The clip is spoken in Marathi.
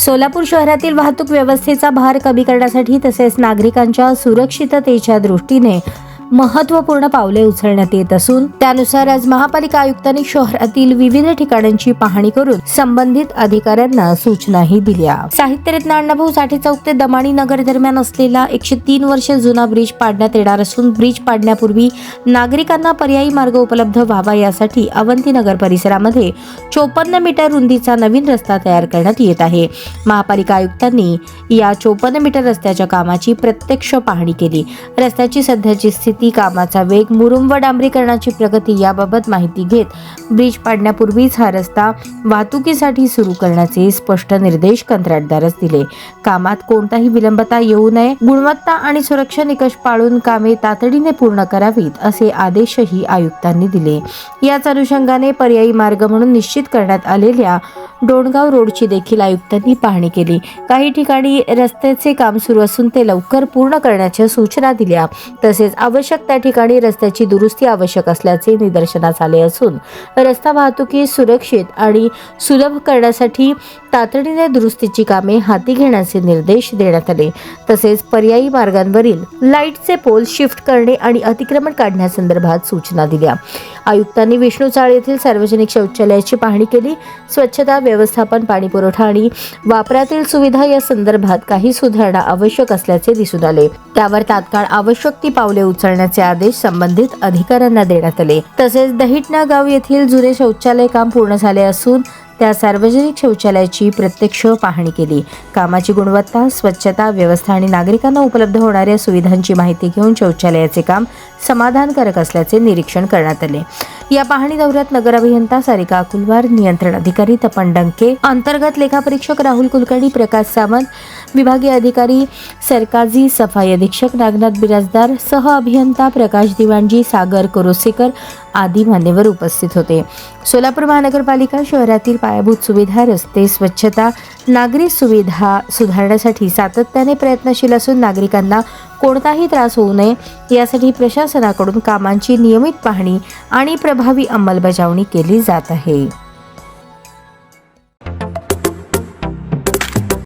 सोलापूर शहरातील वाहतूक व्यवस्थेचा भार कमी करण्यासाठी तसेच नागरिकांच्या सुरक्षिततेच्या दृष्टीने महत्त्वपूर्ण पावले उचलण्यात येत असून त्यानुसार आज महापालिका आयुक्तांनी शहरातील विविध ठिकाणांची पाहणी करून संबंधित अधिकाऱ्यांना सूचनाही दिल्या. साहित्यरत्न अण्णाभाऊ साठे चौक ते दमाणी नगर दरम्यान असलेला एकशे तीन वर्ष जुना ब्रिज पाडण्यात येणार असून ब्रिज पाडण्यापूर्वी नागरिकांना पर्यायी मार्ग उपलब्ध व्हावा यासाठी अवंती नगर परिसरामध्ये चोपन्न मीटर रुंदीचा नवीन रस्ता तयार करण्यात येत आहे. महापालिका आयुक्तांनी या चोपन्न मीटर रस्त्याच्या कामाची प्रत्यक्ष पाहणी केली. रस्त्याची सध्याची स्थिती कामाचा वेग मुरुम व डांबरीकरणाची प्रगती याबाबत माहिती घेत ब्रिज पाडण्यापूर्वीच हा रस्ता वाहतुकीसाठी सुरू करण्याचे स्पष्ट निर्देश कंत्राटदारच दिले. कामात कोणताही विलंबता येऊ नये गुणवत्ता आणि सुरक्षा निकष पाळून कामे तातडीने पूर्ण करावीत असे आदेशही आयुक्तांनी दिले. याच अनुषंगाने पर्यायी मार्ग म्हणून निश्चित करण्यात आलेल्या डोणगाव रोडची देखील आयुक्तांनी पाहणी केली. काही ठिकाणी रस्त्याचे काम सुरू असून ते लवकर पूर्ण करण्याच्या सूचना दिल्या. तसेच आवश्यक त्या ठिकाणी रस्त्याची दुरुस्ती आवश्यक असल्याचे निदर्शनास आले असून रस्ता वाहतुकी सुरक्षित आणि सुलभ करण्यासाठी तातडीने दुरुस्तीची कामे हाती घेण्याचे निर्देश देण्यात आले. तसेच पर्यायी मार्गांवरील लाईटचे पोल शिफ्ट करणे आणि अतिक्रमण काढण्यासंदर्भात सूचना दिल्या. आयुक्तांनी विष्णू चाळ येथील सार्वजनिक शौचालयाची पाहणी केली. स्वच्छता व्यवस्थापन पाणीपुरवठा आणि वापरातील सुविधा या संदर्भात काही सुधारणा आवश्यक असल्याचे दिसून आले. त्यावर तात्काळ आवश्यक ती पावले उचलण्याचे आदेश संबंधित अधिकाऱ्यांना देण्यात आले. तसेच दहिटना गाव येथील जुने शौचालय काम पूर्ण झाले असून त्या सार्वजनिक शौचालयाची प्रत्यक्ष पाहणी केली. कामाची गुणवत्ता स्वच्छता व्यवस्था आणि नागरिकांना उपलब्ध होणाऱ्या सुविधांची माहिती घेऊन शौचालयाचे काम समाधानकारक असल्याचे निरीक्षण करण्यात आले. या पाहणी दौऱ्यात नगर अभियंता सारिका अकुलवार नियंत्रण अधिकारी तपन डंके अंतर्गत लेखापरीक्षक राहुल कुलकर्णी प्रकाश सावंत विभागीय अधिकारी सरकाजी सफाई अधीक्षक नागनाथ बिराजदार सह अभियंता प्रकाश दिवाणजी सागर कोरोसेकर आदी मान्यवर उपस्थित होते. सोलापूर महानगरपालिका शहरातील पायाभूत सुविधा रस्ते स्वच्छता नागरी सुविधा सुधारण्यासाठी सातत्याने प्रयत्नशील असून नागरिकांना कोणताही त्रास होऊ नये. यासाठी प्रशासनाकडून कामांची नियमित पाहणी आणि प्रभावी अंमलबजावणी केली जात आहे.